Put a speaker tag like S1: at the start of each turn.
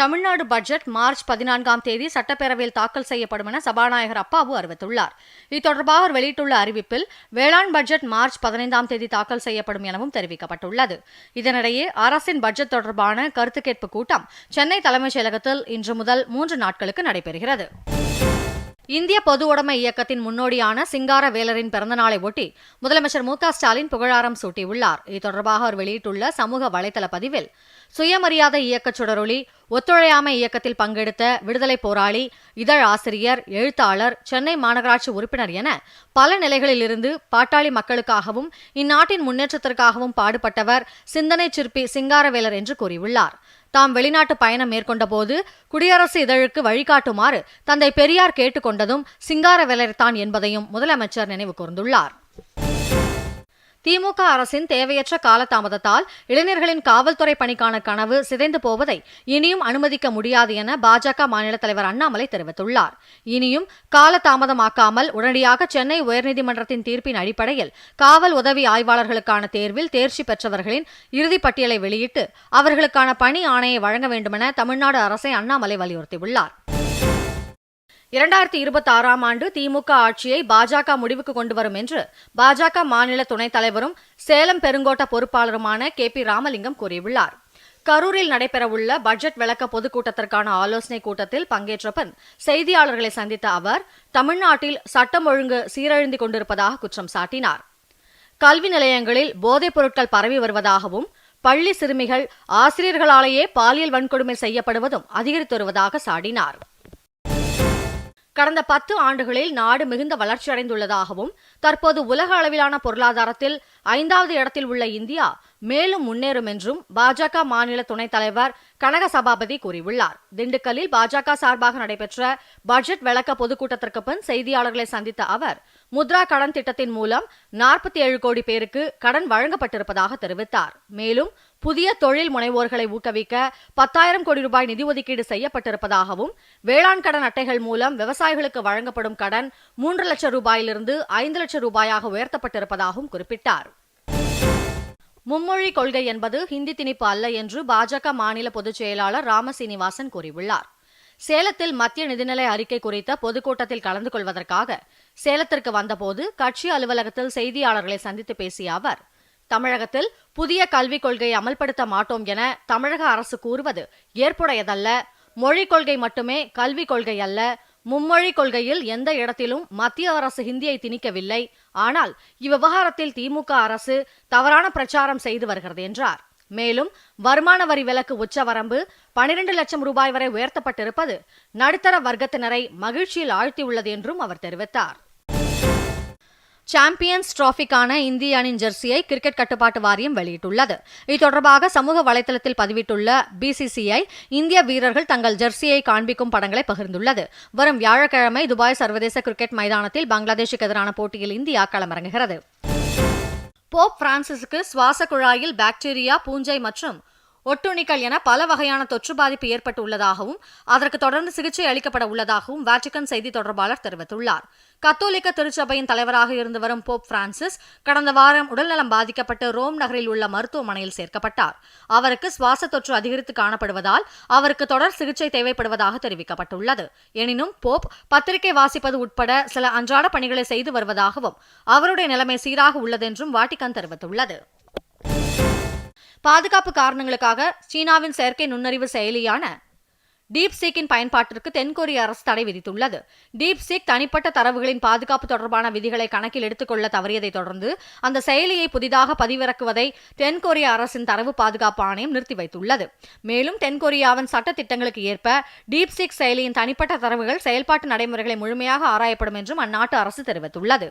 S1: Tamil Nadu budget March பதினான்காம் தேதி சட்டப்பேரவையில் தாக்கல் செய்யப்படும் என சபாநாயகர் அப்பாவு அறிவித்துள்ளார் இது தொடர்பாக அவர் வெளியிட்டுள்ள அறிவிப்பில் வேளாண் பட்ஜெட் மார்ச் பதினைந்தாம் தேதி தாக்கல் செய்யப்படும் எனவும் தெரிவிக்கப்பட்டுள்ளது இதனிடையே அரசின் பட்ஜெட் தொடர்பான கருத்து கேட்பு கூட்டம் சென்னை தலைமைச் செயலகத்தில் இன்று முதல் மூன்று நாட்களுக்கு நடைபெறுகிறது இந்திய பொது உடைமை இயக்கத்தின் முன்னோடியான சிங்கார வேலரின் பிறந்தநாளை ஒட்டி முதலமைச்சர் மு ஸ்டாலின் புகழாரம் சூட்டியுள்ளார் இது தொடர்பாக அவர் வெளியிட்டுள்ள சமூக வலைதள பதிவில் சுயமரியாதை இயக்கச் சுடரொளி ஒத்துழையாமை இயக்கத்தில் பங்கெடுத்த விடுதலை போராளி இதழ் ஆசிரியர் எழுத்தாளர் சென்னை மாநகராட்சி உறுப்பினர் என பல நிலைகளிலிருந்து பாட்டாளி மக்களுக்காகவும் இந்நாட்டின் முன்னேற்றத்திற்காகவும் பாடுபட்டவர் சிந்தனை சிற்பி சிங்காரவேலர் என்று கூறியுள்ளார் தாம் வெளிநாட்டு பயணம் மேற்கொண்டபோது குடியரசு இதழுக்கு வழிகாட்டுமாறு தந்தை பெரியார் கேட்டுக்கொண்டதும் சிங்காரவேலர்தான் என்பதையும் முதலமைச்சர் நினைவு கூர்ந்துள்ளார் திமுக அரசின் தேவையற்ற காலதாமதத்தால் இளைஞர்களின் காவல்துறை பணிக்கான கனவு சிதைந்து போவதை இனியும் அனுமதிக்க முடியாது என பாஜக மாநில தலைவர் அண்ணாமலை தெரிவித்துள்ளார் இனியும் காலதாமதமாக்காமல் உடனடியாக சென்னை உயர்நீதிமன்றத்தின் தீர்ப்பின் அடிப்படையில் காவல் உதவி ஆய்வாளர்களுக்கான தேர்வில் தேர்ச்சி பெற்றவர்களின் இறுதிப் பட்டியலை வெளியிட்டு அவர்களுக்கான பணி ஆணையை வழங்க வேண்டுமென தமிழ்நாடு அரசை அண்ணாமலை வலியுறுத்தியுள்ளார் இரண்டாயிரத்தி இருபத்தி ஆறாம் ஆண்டு திமுக ஆட்சியை பாஜக முடிவுக்கு கொண்டு வரும் என்று பாஜக மாநில துணைத் தலைவரும் சேலம் பெருங்கோட்ட பொறுப்பாளருமான கே பி ராமலிங்கம் கூறியுள்ளார் கரூரில் நடைபெறவுள்ள பட்ஜெட் விளக்க பொதுக்கூட்டத்திற்கான ஆலோசனைக் கூட்டத்தில் பங்கேற்றபின் செய்தியாளர்களை சந்தித்த அவர் தமிழ்நாட்டில் சட்டம் ஒழுங்கு சீரழிந்து கொண்டிருப்பதாக குற்றம் சாட்டினார் கல்வி நிலையங்களில் போதைப் பொருட்கள் பரவி வருவதாகவும் பள்ளி சிறுமிகள் ஆசிரியர்களாலேயே பாலியல் வன்கொடுமை செய்யப்படுவதும் அதிகரித்து வருவதாக சாடினார் கடந்த பத்து ஆண்டுகளில் நாடு மிகுந்த வளர்ச்சியடைந்துள்ளதாகவும் தற்போது உலக அளவிலான பொருளாதாரத்தில் ஐந்தாவது இடத்தில் உள்ள இந்தியா மேலும் முன்னேறும் என்றும் பாஜக மாநில துணைத் தலைவர் கனக சபாபதி கூறியுள்ளார் திண்டுக்கல்லில் பாஜக சார்பாக நடைபெற்ற பட்ஜெட் விளக்க பொதுக்கூட்டத்திற்கு பின் செய்தியாளர்களை சந்தித்த அவர் முத்ரா கடன் திட்டத்தின் மூலம் நாற்பத்தி ஏழு கோடி பேருக்கு கடன் வழங்கப்பட்டிருப்பதாக தெரிவித்தார் மேலும் புதிய தொழில் முனைவோர்களை ஊக்குவிக்க பத்தாயிரம் கோடி ரூபாய் நிதி ஒதுக்கீடு செய்யப்பட்டிருப்பதாகவும் வேளாண் கடன் அட்டைகள் மூலம் விவசாயிகளுக்கு வழங்கப்படும் கடன் மூன்று லட்சம் ரூபாயிலிருந்து ஐந்து லட்சம் ரூபாயாக உயர்த்தப்பட்டிருப்பதாகவும் குறிப்பிட்டார் மும்மொழி கொள்கை என்பது ஹிந்தி திணிப்பு அல்ல என்று பாஜக மாநில பொதுச் செயலாளர் ராமசீனிவாசன் கூறியுள்ளார் சேலத்தில் மத்திய நிதிநிலை அறிக்கை குறித்த பொதுக்கூட்டத்தில் கலந்து கொள்வதற்காக சேலத்திற்கு வந்தபோது கட்சி அலுவலகத்தில் செய்தியாளர்களை சந்தித்து பேசிய அவர் தமிழகத்தில் புதிய கல்விக் கொள்கை அமல்படுத்த மாட்டோம் என தமிழக அரசு கூறுவது ஏற்புடையதல்ல மொழிக் கொள்கை மட்டுமே கல்விக் கொள்கை அல்ல மும்மொழிக் கொள்கையில் எந்த இடத்திலும் மத்திய அரசு ஹிந்தியை திணிக்கவில்லை ஆனால் இவ்விவகாரத்தில் திமுக அரசு தவறான பிரச்சாரம் செய்து வருகிறது என்றார் மேலும் வருமான வரி விலக்கு உச்சவரம்பு பனிரெண்டு லட்சம் ரூபாய் வரை உயர்த்தப்பட்டிருப்பது நடுத்தர வர்க்கத்தினரை மகிழ்ச்சியில் ஆழ்த்தியுள்ளது என்றும் அவர் தெரிவித்தார் சாம்பியன்ஸ் டிராஃபிக்கான இந்திய அணியின் ஜெர்சியை கிரிக்கெட் கட்டுப்பாட்டு வாரியம் வெளியிட்டுள்ளது இது தொடர்பாக சமூக வலைதளத்தில் பதிவிட்டுள்ள பிசிசிஐ இந்திய வீரர்கள் தங்கள் ஜெர்சியை காண்பிக்கும் படங்களை பகிர்ந்துள்ளது வரும் வியாழக்கிழமை துபாய் சர்வதேச கிரிக்கெட் மைதானத்தில் பங்களாதேஷுக்கு எதிரான போட்டியில் இந்தியா களமிறங்குகிறது போப் பிரான்சிஸுக்கு சுவாச குழாயில் பாக்டீரியா பூஞ்சை மற்றும் ஒட்டுண்ணிகள் என பல வகையான தொற்று பாதிப்பு ஏற்பட்டு உள்ளதாகவும் அதற்கு தொடர்ந்து சிகிச்சை அளிக்கப்பட உள்ளதாகவும் வேட்டிகன் செய்தி தொடர்பாளர் தெரிவித்துள்ளார் கத்தோலிக்க திருச்சபையின் தலைவராக இருந்து வரும் போப் பிரான்சிஸ் கடந்த வாரம் உடல்நலம் பாதிக்கப்பட்டு ரோம் நகரில் உள்ள மருத்துவமனையில் சேர்க்கப்பட்டார் அவருக்கு சுவாச தொற்று அதிகரித்து காணப்படுவதால் அவருக்கு தொடர் சிகிச்சை தேவைப்படுவதாக தெரிவிக்கப்பட்டுள்ளது எனினும் போப் பத்திரிகை வாசிப்பது உட்பட சில அன்றாட பணிகளை செய்து வருவதாகவும் அவருடைய நிலைமை சீராக உள்ளதென்றும் வாட்டிகன் தெரிவித்துள்ளது பாதுகாப்பு காரணங்களுக்காக சீனாவின் செயற்கை நுண்ணறிவு செயலியான டீப் சீக்கின் பயன்பாட்டிற்கு தென்கொரிய அரசு தடை விதித்துள்ளது டீப் சீக் தனிப்பட்ட தரவுகளின் பாதுகாப்பு தொடர்பான விதிகளை கணக்கில் எடுத்துக்கொள்ள தவறியதை தொடர்ந்து அந்த செயலியை புதிதாக பதிவிறக்குவதை தென்கொரிய அரசின் தரவு பாதுகாப்பு ஆணையம் நிறுத்தி வைத்துள்ளது மேலும் தென்கொரியாவின் சட்ட திட்டங்களுக்கு ஏற்ப டீப் சீக் செயலியின் தனிப்பட்ட தரவுகள் செயல்பாட்டு நடைமுறைகளை முழுமையாக ஆராயப்படும் என்றும் அந்நாட்டு அரசு தெரிவித்துள்ளது